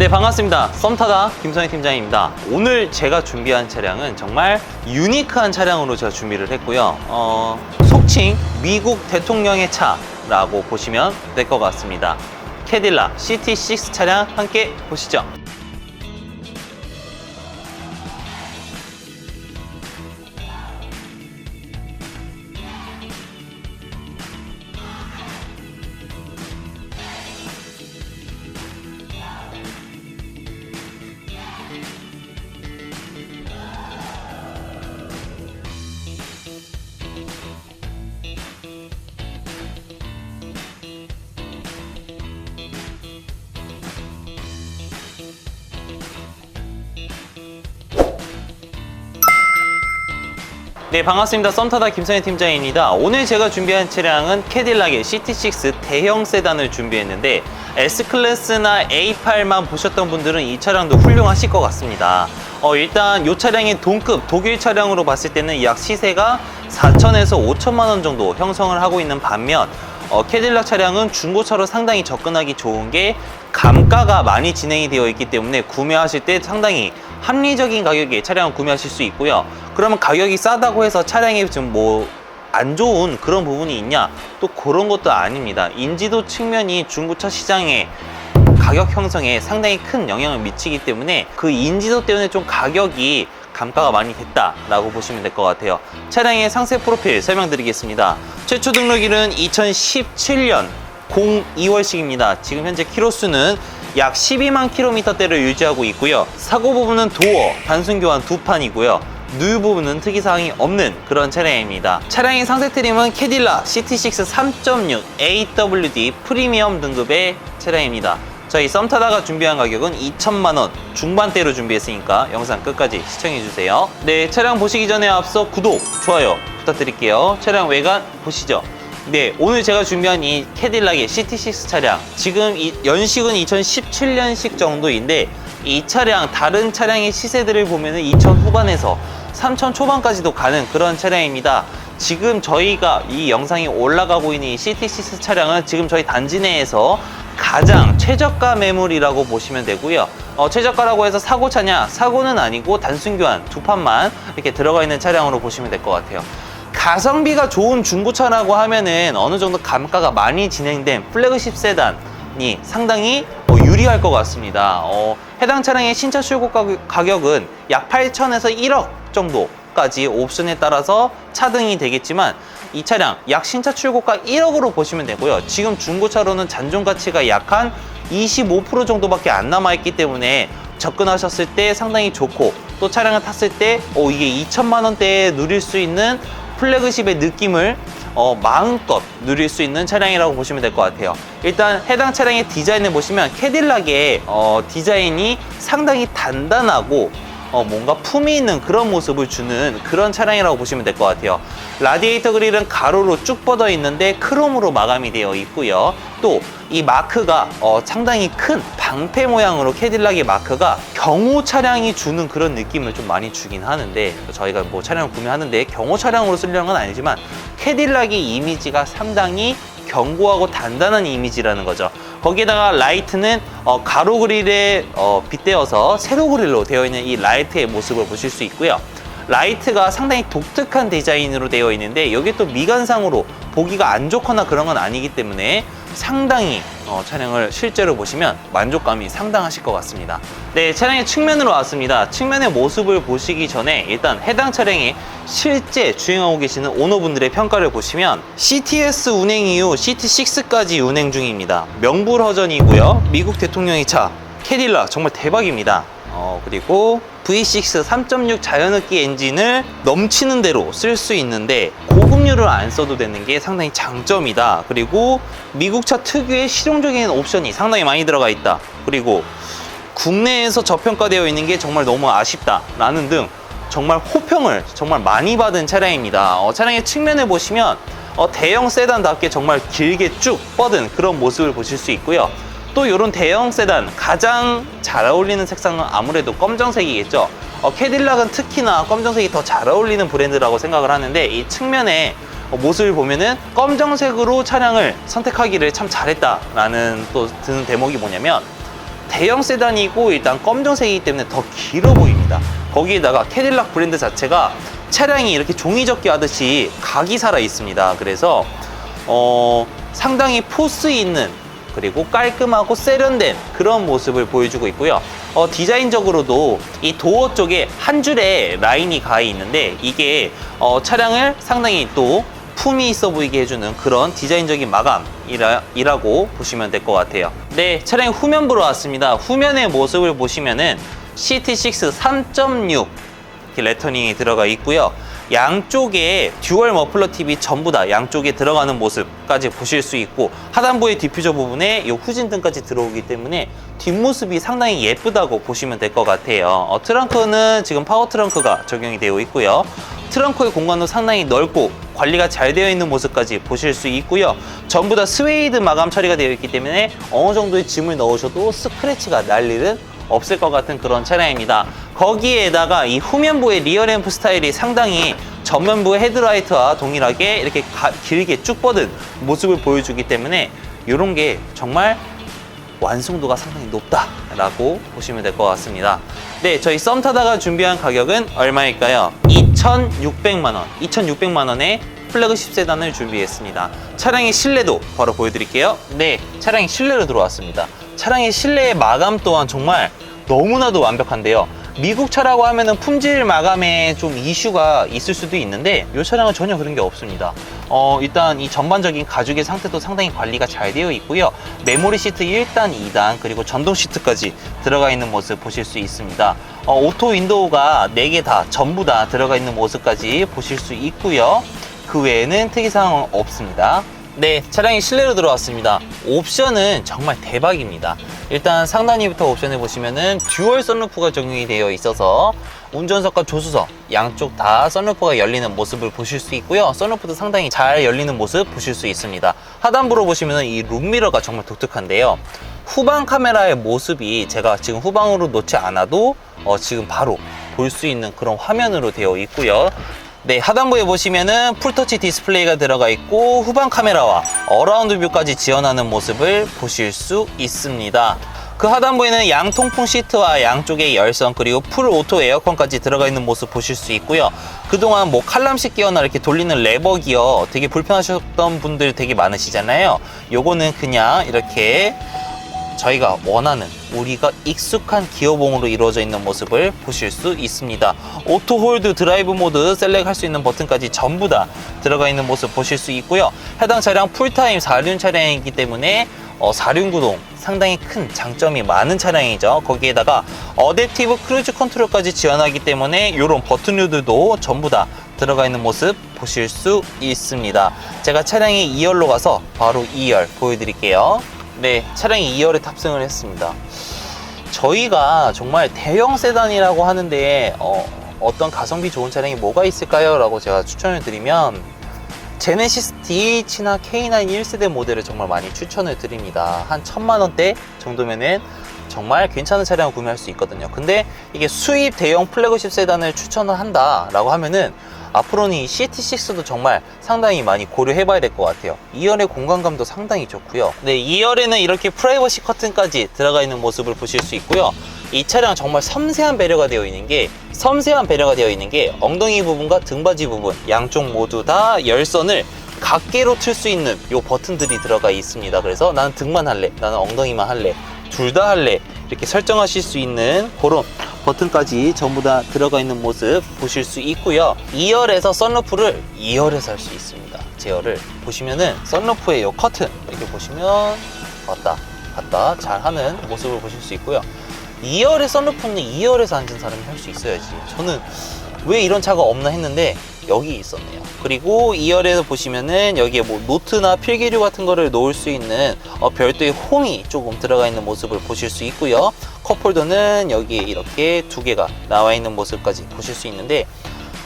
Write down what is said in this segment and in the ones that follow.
네 반갑습니다. 썸타다 김선희 팀장입니다. 오늘 제가 준비한 차량은 정말 유니크한 차량으로 제가 준비를 했고요. 어, 속칭 미국 대통령의 차라고 보시면 될 것 같습니다. 캐딜락 CT6 차량 함께 보시죠 네 반갑습니다. 썸타다 김선희 팀장입니다. 오늘 제가 준비한 차량은 캐딜락의 CT6 대형 세단을 준비했는데 S클래스나 A8만 보셨던 분들은 이 차량도 훌륭하실 것 같습니다. 어, 일단 이 차량의 동급 독일 차량으로 봤을 때는 약 시세가 4천에서 5천만 원 정도 형성을 하고 있는 반면 어, 캐딜락 차량은 중고차로 상당히 접근하기 좋은 게 감가가 많이 진행이 되어 있기 때문에 구매하실 때 상당히 합리적인 가격에 차량을 구매하실 수 있고요. 그러면 가격이 싸다고 해서 차량이 좀뭐안 좋은 그런 부분이 있냐? 또 그런 것도 아닙니다. 인지도 측면이 중고차 시장에 가격 형성에 상당히 큰 영향을 미치기 때문에 그 인지도 때문에 좀 가격이 감가가 많이 됐다라고 보시면 될 것 같아요. 차량의 상세 프로필 설명드리겠습니다. 최초 등록일은 2017년 02월식입니다. 지금 현재 키로수는 약 12만 킬로미터대를 유지하고 있고요. 사고 부분은 도어, 단순 교환 두 판이고요. 누유 부분은 특이사항이 없는 그런 차량입니다. 차량의 상세 트림은 캐딜라 CT6 3.6 AWD 프리미엄 등급의 차량입니다. 저희 썸 타다가 준비한 가격은 2천만 원 중반대로 준비했으니까 영상 끝까지 시청해 주세요. 네, 차량 보시기 전에 앞서 구독, 좋아요 부탁드릴게요. 차량 외관 보시죠. 네, 오늘 제가 준비한 이 캐딜락의 CT6 차량 지금 이 연식은 2017년식 정도인데 이 차량 다른 차량의 시세들을 보면은 2천 후반에서 3천 초반까지도 가는 그런 차량입니다. 지금 저희가 이 영상이 올라가고 있는 이 CT6 차량은 지금 저희 단지 내에서 가장 최저가 매물이라고 보시면 되고요. 어, 최저가라고 해서 사고 차냐? 사고는 아니고 단순 교환 두 판만 이렇게 들어가 있는 차량으로 보시면 될 것 같아요. 가성비가 좋은 중고차라고 하면은 어느 정도 감가가 많이 진행된 플래그십 세단이 상당히 어, 유리할 것 같습니다. 어, 해당 차량의 신차 출고 가격- 가격은 약 8천에서 1억 정도 까지 옵션에 따라서 차등이 되겠지만 이 차량 약 신차 출고가 1억으로 보시면 되고요. 지금 중고차로는 잔존 가치가 약 한 25% 정도밖에 안 남아 있기 때문에 접근하셨을 때 상당히 좋고 또 차량을 탔을 때 어, 이게 2천만 원대에 누릴 수 있는 플래그십의 느낌을 어, 마음껏 누릴 수 있는 차량이라고 보시면 될 것 같아요. 일단 해당 차량의 디자인을 보시면 캐딜락의 어, 디자인이 상당히 단단하고 어, 뭔가 품이 있는 그런 모습을 주는 그런 차량이라고 보시면 될 것 같아요. 라디에이터 그릴은 가로로 쭉 뻗어 있는데 크롬으로 마감이 되어 있고요. 또 이 마크가 어, 상당히 큰 방패 모양으로 캐딜락의 마크가 경호 차량이 주는 그런 느낌을 좀 많이 주긴 하는데 저희가 뭐 차량을 구매하는데 경호 차량으로 쓰려는 건 아니지만 캐딜락의 이미지가 상당히 견고하고 단단한 이미지라는 거죠. 거기에다가 라이트는 어, 가로 그릴에 어, 빗대어서 세로 그릴로 되어 있는 이 라이트의 모습을 보실 수 있고요. 라이트가 상당히 독특한 디자인으로 되어 있는데 여기 또 미관상으로 보기가 안 좋거나 그런 건 아니기 때문에 상당히 어, 차량을 실제로 보시면 만족감이 상당하실 것 같습니다. 네, 차량의 측면으로 왔습니다. 측면의 모습을 보시기 전에 일단 해당 차량이 실제 주행하고 계시는 오너분들의 평가를 보시면 CTS 운행 이후 CT6까지 운행 중입니다. 명불허전이고요. 미국 대통령의 차 캐딜락 정말 대박입니다. 어, 그리고 V6 3.6 자연흡기 엔진을 넘치는 대로 쓸 수 있는데 고급류를 안 써도 되는 게 상당히 장점이다. 그리고 미국차 특유의 실용적인 옵션이 상당히 많이 들어가 있다. 그리고 국내에서 저평가되어 있는 게 정말 너무 아쉽다라는 등 정말 호평을 정말 많이 받은 차량입니다. 어, 차량의 측면을 보시면 어, 대형 세단답게 정말 길게 쭉 뻗은 그런 모습을 보실 수 있고요. 또 이런 대형 세단 가장 잘 어울리는 색상은 아무래도 검정색이겠죠. 어, 캐딜락은 특히나 검정색이 더 잘 어울리는 브랜드라고 생각을 하는데 이 측면에 어, 모습을 보면은 검정색으로 차량을 선택하기를 참 잘했다라는 또 드는 대목이 뭐냐면 대형 세단이고 일단 검정색이기 때문에 더 길어 보입니다. 거기에다가 캐딜락 브랜드 자체가 차량이 이렇게 종이접기 하듯이 각이 살아 있습니다. 그래서 어, 상당히 포스 있는 그리고 깔끔하고 세련된 그런 모습을 보여주고 있고요. 어, 디자인적으로도 이 도어 쪽에 한 줄의 라인이 가해 있는데 이게 어, 차량을 상당히 또 품이 있어 보이게 해주는 그런 디자인적인 마감이라고 보시면 될 것 같아요. 네, 차량 후면부로 왔습니다. 후면의 모습을 보시면은 CT6 3.6 이렇게 레터닝이 들어가 있고요. 양쪽에 듀얼 머플러 TV 전부 다 양쪽에 들어가는 모습까지 보실 수 있고 하단부의 디퓨저 부분에 이 후진등까지 들어오기 때문에 뒷모습이 상당히 예쁘다고 보시면 될 것 같아요. 어, 트렁크는 지금 파워 트렁크가 적용이 되어 있고요. 트렁크의 공간도 상당히 넓고 관리가 잘 되어 있는 모습까지 보실 수 있고요. 전부 다 스웨이드 마감 처리가 되어 있기 때문에 어느 정도의 짐을 넣으셔도 스크래치가 날 일은 없을 것 같은 그런 차량입니다. 거기에다가 이 후면부의 리어램프 스타일이 상당히 전면부의 헤드라이트와 동일하게 이렇게 가- 길게 쭉 뻗은 모습을 보여주기 때문에 이런 게 정말 완성도가 상당히 높다라고 보시면 될 것 같습니다. 네, 저희 썸 타다가 준비한 가격은 얼마일까요? 2,600만 원, 2,600만 원에 플래그십 세단을 준비했습니다. 차량의 실내도 바로 보여드릴게요. 네, 차량이 실내로 들어왔습니다. 차량의 실내의 마감 또한 정말 너무나도 완벽한데요. 미국 차라고 하면은 품질 마감에 좀 이슈가 있을 수도 있는데 이 차량은 전혀 그런 게 없습니다. 어, 일단 이 전반적인 가죽의 상태도 상당히 관리가 잘 되어 있고요. 메모리 시트 1단, 2단 그리고 전동 시트까지 들어가 있는 모습 보실 수 있습니다. 어, 오토 윈도우가 4개 다 전부 다 들어가 있는 모습까지 보실 수 있고요. 그 외에는 특이사항은 없습니다. 네, 차량이 실내로 들어왔습니다. 옵션은 정말 대박입니다. 일단 상단위부터 옵션을 보시면은 듀얼 썬루프가 적용이 되어 있어서 운전석과 조수석 양쪽 다 썬루프가 열리는 모습을 보실 수 있고요. 썬루프도 상당히 잘 열리는 모습 보실 수 있습니다. 하단부로 보시면은 이 룸미러가 정말 독특한데요. 후방 카메라의 모습이 제가 지금 후방으로 놓지 않아도 어, 지금 바로 볼 수 있는 그런 화면으로 되어 있고요. 네, 하단부에 보시면은 풀터치 디스플레이가 들어가 있고 후방 카메라와 어라운드 뷰까지 지원하는 모습을 보실 수 있습니다. 그 하단부에는 양 통풍 시트와 양쪽에 열선 그리고 풀 오토 에어컨까지 들어가 있는 모습 보실 수 있고요. 그동안 뭐 칼럼식 기어나 이렇게 돌리는 레버 기어 되게 불편하셨던 분들 되게 많으시잖아요. 요거는 그냥 이렇게 저희가 원하는 우리가 익숙한 기어봉으로 이루어져 있는 모습을 보실 수 있습니다. 오토 홀드 드라이브 모드 셀렉 할 수 있는 버튼까지 전부 다 들어가 있는 모습 보실 수 있고요. 해당 차량 풀타임 4륜 차량이기 때문에 어, 4륜 구동 상당히 큰 장점이 많은 차량이죠. 거기에다가 어댑티브 크루즈 컨트롤까지 지원하기 때문에 이런 버튼류들도 전부 다 들어가 있는 모습 보실 수 있습니다. 제가 차량이 2열로 가서 바로 2열 보여드릴게요. 네, 차량이 2열에 탑승을 했습니다. 저희가 정말 대형 세단이라고 하는데 어, 어떤 가성비 좋은 차량이 뭐가 있을까요? 라고 제가 추천을 드리면 제네시스 DH나 K9 1세대 모델을 정말 많이 추천을 드립니다. 한 천만 원대 정도면은 정말 괜찮은 차량을 구매할 수 있거든요. 근데 이게 수입 대형 플래그십 세단을 추천을 한다라고 하면은 앞으로는 이 CT6도 정말 상당히 많이 고려해 봐야 될 것 같아요. 2열의 공간감도 상당히 좋고요. 네, 2열에는 이렇게 프라이버시 커튼까지 들어가 있는 모습을 보실 수 있고요. 이 차량 정말 섬세한 배려가 되어 있는 게 섬세한 배려가 되어 있는 게 엉덩이 부분과 등받이 부분 양쪽 모두 다 열선을 각계로 틀 수 있는 요 버튼들이 들어가 있습니다. 그래서 나는 등만 할래, 나는 엉덩이만 할래, 둘 다 할래 이렇게 설정하실 수 있는 그런 버튼까지 전부 다 들어가 있는 모습 보실 수 있고요. 2열에서 썬루프를 2열에서 할 수 있습니다. 제어를 보시면은 썬루프의 요 커튼 이렇게 보시면 왔다 갔다 잘 하는 모습을 보실 수 있고요. 2열의 썬루프는 2열에서 앉은 사람이 할 수 있어야지. 저는 왜 이런 차가 없나 했는데 여기 있었네요. 그리고 2열에서 보시면은 여기에 뭐 노트나 필기류 같은 거를 놓을 수 있는 어, 별도의 홈이 조금 들어가 있는 모습을 보실 수 있고요. 컵홀더는 여기에 이렇게 두 개가 나와 있는 모습까지 보실 수 있는데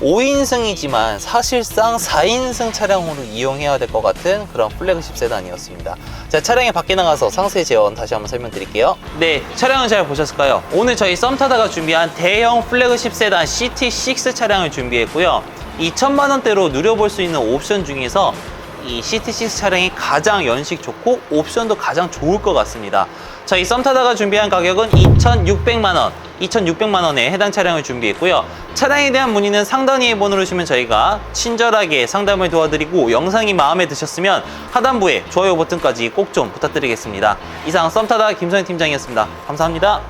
5인승이지만 사실상 4인승 차량으로 이용해야 될 것 같은 그런 플래그십 세단이었습니다. 자, 차량에 밖에 나가서 상세 제원 다시 한번 설명드릴게요. 네, 차량은 잘 보셨을까요? 오늘 저희 썸 타다가 준비한 대형 플래그십 세단 CT6 차량을 준비했고요. 2천만 원대로 누려볼 수 있는 옵션 중에서 이 CT6 차량이 가장 연식 좋고 옵션도 가장 좋을 것 같습니다. 자, 이 썸타다가 준비한 가격은 2,600만 원, 2,600만 원에 해당 차량을 준비했고요. 차량에 대한 문의는 상단위에 번호를 주시면 저희가 친절하게 상담을 도와드리고 영상이 마음에 드셨으면 하단부에 좋아요 버튼까지 꼭 좀 부탁드리겠습니다. 이상 썸타다 김선희 팀장이었습니다. 감사합니다.